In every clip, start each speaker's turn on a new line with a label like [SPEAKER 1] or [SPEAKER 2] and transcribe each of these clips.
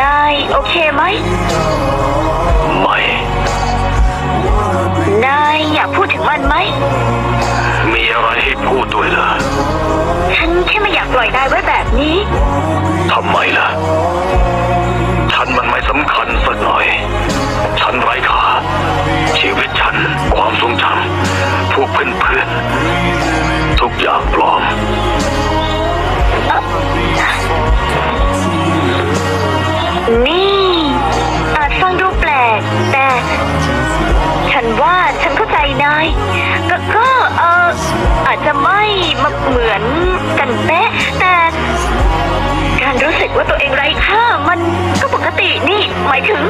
[SPEAKER 1] นายโอเคไหม
[SPEAKER 2] ไม่
[SPEAKER 1] นายอยากพูดถึงมันไหม
[SPEAKER 2] มีอะไรให้พูดด้วยล่ะ
[SPEAKER 1] ฉันแค่ไม่อยากปล่อยนายไว้แบบนี้
[SPEAKER 2] ทำไมล่ะ ฉันมันไม่สำคัญสักหน่อย ฉันไร้ค่าชีวิตฉัน ความทรงจำพวกเพื่อนๆ ก็
[SPEAKER 1] ก็เอออาจจะไม่มาเหมือนกันเป๊ะแต่การรู้สึกว่าตัวเองไร้ค่ามันก็ปกตินี่หมายถึง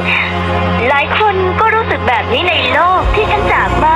[SPEAKER 1] หลายคนก็รู้สึกแบบนี้ในโลกที่ฉันจากมา